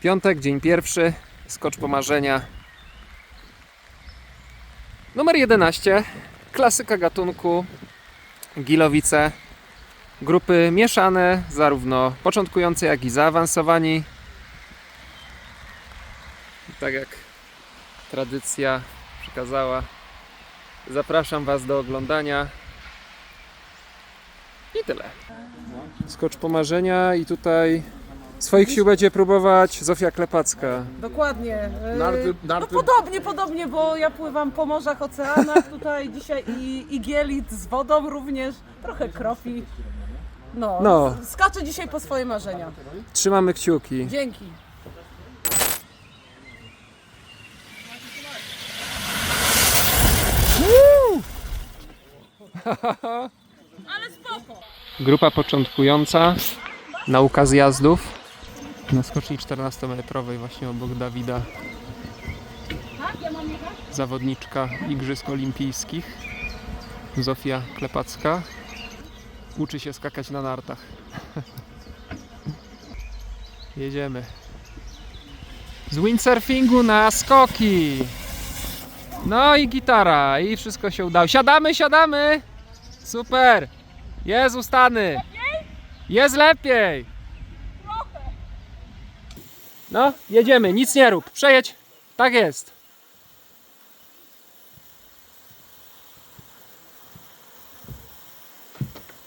Piątek, dzień pierwszy, skocz pomarzenia. Numer 11, klasyka gatunku, gilowice. Grupy mieszane, zarówno początkujące, jak i zaawansowani. I Tak jak tradycja przekazała, zapraszam Was do oglądania. I tyle. Skocz pomarzenia i tutaj swoich sił będzie próbować Zofia Klepacka. Dokładnie. E, Narty- narty- No podobnie, podobnie, bo ja pływam po morzach, oceanach tutaj dzisiaj i, i gielit z wodą również, trochę kropi. No, No. s- skaczę dzisiaj po swoje marzenia. Trzymamy kciuki. Dzięki. Ale spoko. Grupa początkująca, nauka zjazdów. Na skoczni 14-metrowej właśnie obok Dawida. Zawodniczka Igrzysk Olimpijskich. Zofia Klepacka. Uczy się skakać na nartach. Jedziemy. Z windsurfingu na skoki. No i gitara. I wszystko się udało. Siadamy, siadamy! Super! Jest ustany! Jest lepiej! No, jedziemy, nic nie rób. Przejedź. Tak jest.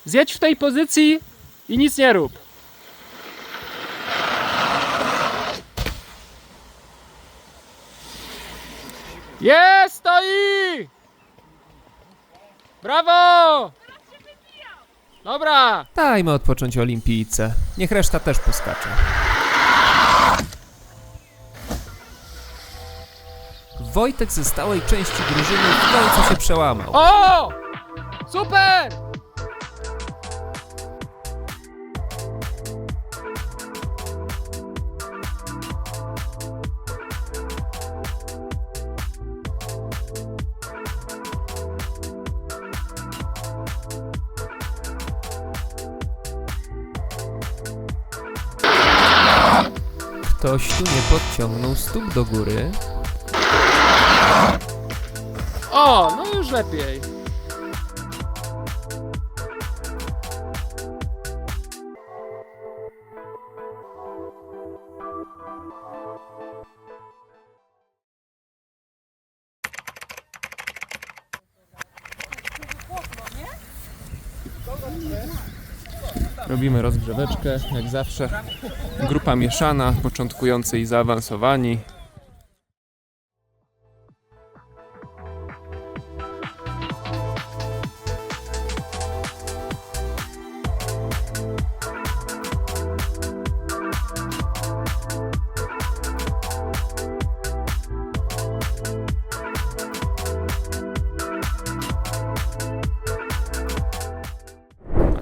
Zjedź w tej pozycji i nic nie rób. Jest, stoi! Brawo! Dobra! Dajmy odpocząć olimpijce. Niech reszta też poskacze. Wojtek ze stałej części drużyny w końcu się przełamał. O! Super! Ktoś tu nie podciągnął stóp do góry. O, no już lepiej. Robimy rozgrzeweczkę, jak zawsze. Grupa mieszana, początkujący i zaawansowani.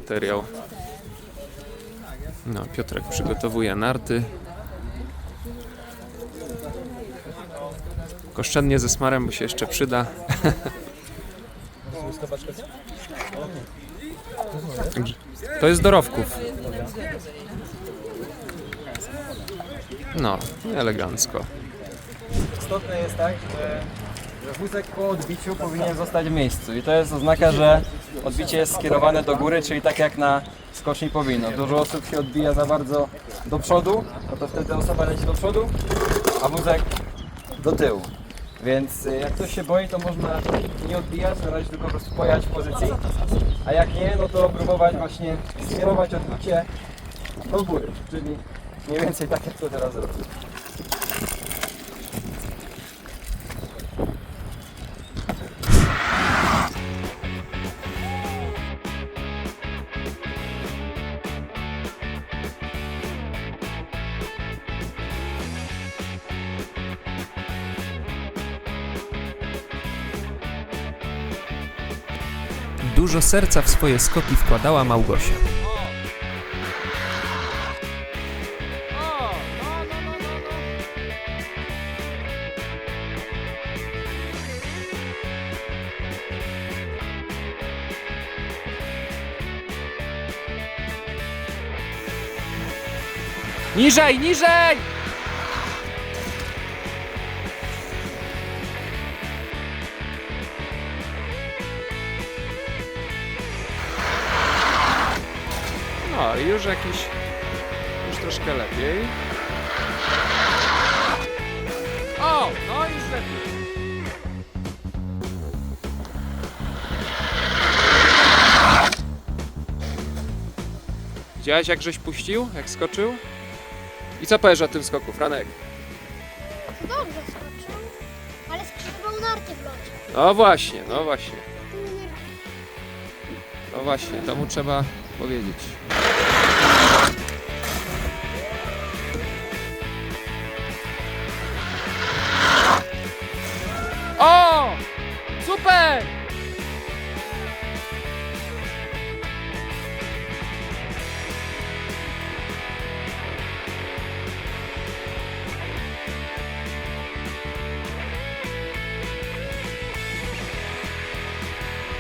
Materiał. No, Piotrek przygotowuje narty. Koszczędnie ze smarem, bo się jeszcze przyda. To jest dorowków. No, elegancko. Istotne jest tak, że, wózek po odbiciu powinien zostać w miejscu i to jest oznaka, że odbicie jest skierowane do góry, czyli tak jak na skoczni powinno. Dużo osób się odbija za bardzo do przodu, no to wtedy osoba leci do przodu, a wózek do tyłu. Więc y, jak ktoś się boi, to można nie odbijać, na razie tylko po prostu pojechać w pozycji, a jak nie, no to próbować właśnie skierować odbicie do góry, czyli mniej więcej tak jak to teraz robię. Dużo serca w swoje skoki wkładała Małgosia. Niżej, niżej! Już jakiś, już troszkę lepiej. O, no już lepiej. Widziałeś jak żeś puścił, jak skoczył? I co powiesz o tym skoku, Franek? Dobrze skoczył, ale skrzyżował narty w locie. No właśnie, no właśnie. No właśnie, to mu trzeba powiedzieć.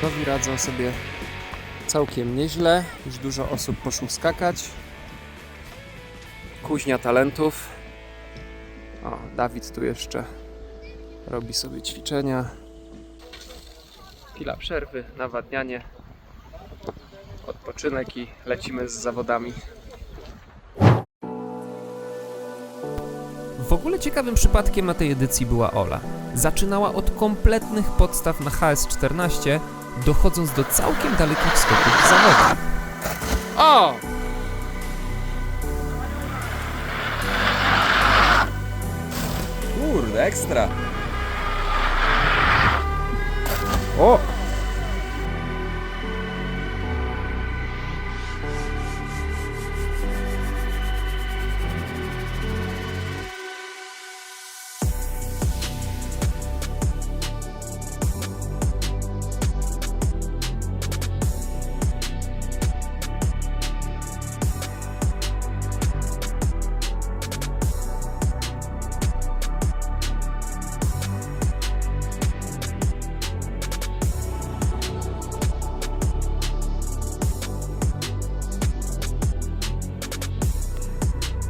Nowi radzą sobie całkiem nieźle. Już dużo osób poszło skakać. Kuźnia talentów. O, Dawid tu jeszcze robi sobie ćwiczenia. Chwila przerwy, nawadnianie, odpoczynek i lecimy z zawodami. W ogóle ciekawym przypadkiem na tej edycji była Ola. Zaczynała od kompletnych podstaw na HS14, dochodząc do całkiem dalekich skoków w zawodach. O! Kurde, ekstra. O!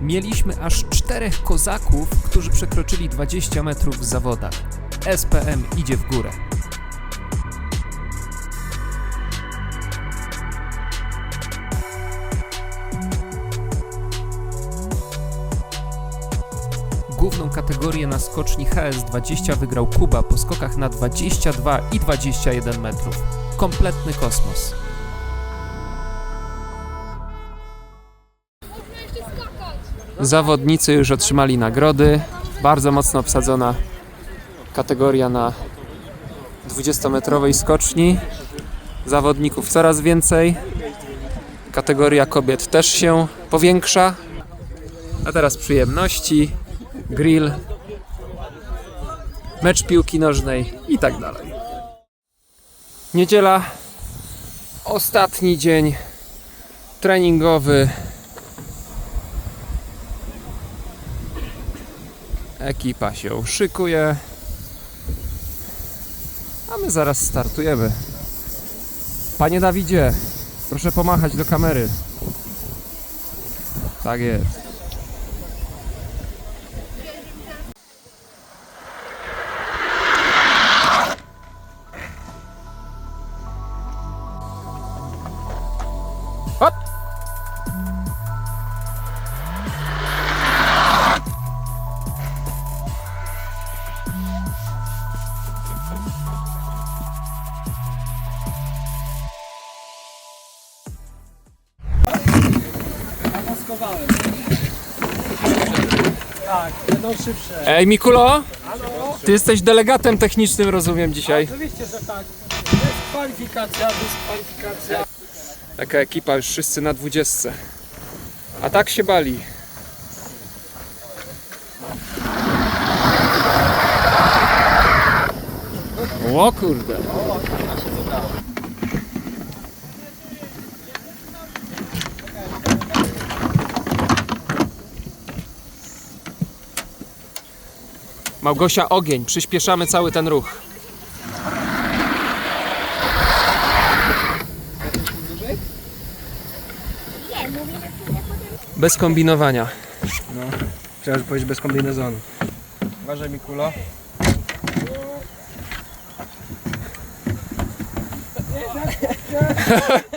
Mieliśmy aż czterech kozaków, którzy przekroczyli 20 metrów w zawodach. SPM idzie w górę. Główną kategorię na skoczni HS20 wygrał Kuba po skokach na 22 i 21 metrów. Kompletny kosmos. Zawodnicy już otrzymali nagrody. Bardzo mocno obsadzona kategoria na 20-metrowej skoczni. Zawodników coraz więcej. Kategoria kobiet też się powiększa. A teraz przyjemności, grill, mecz piłki nożnej i tak dalej. Niedziela, ostatni dzień treningowy. Ekipa się szykuje. A my zaraz startujemy. Panie Dawidzie, proszę pomachać do kamery. Tak jest. Ej, Mikulo! Ty jesteś delegatem technicznym, rozumiem, dzisiaj. Oczywiście, że tak. Dyskwalifikacja, dyskwalifikacja. Taka ekipa, już wszyscy na dwudziestce. A tak się bali. O kurde. Małgosia, ogień. Przyspieszamy cały ten ruch. Bez kombinowania. Chciałem powiedzieć bez kombinezonu. Uważaj Mikulo.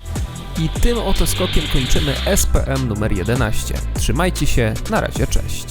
I tym oto skokiem kończymy SPM numer 11. Trzymajcie się, na razie, cześć.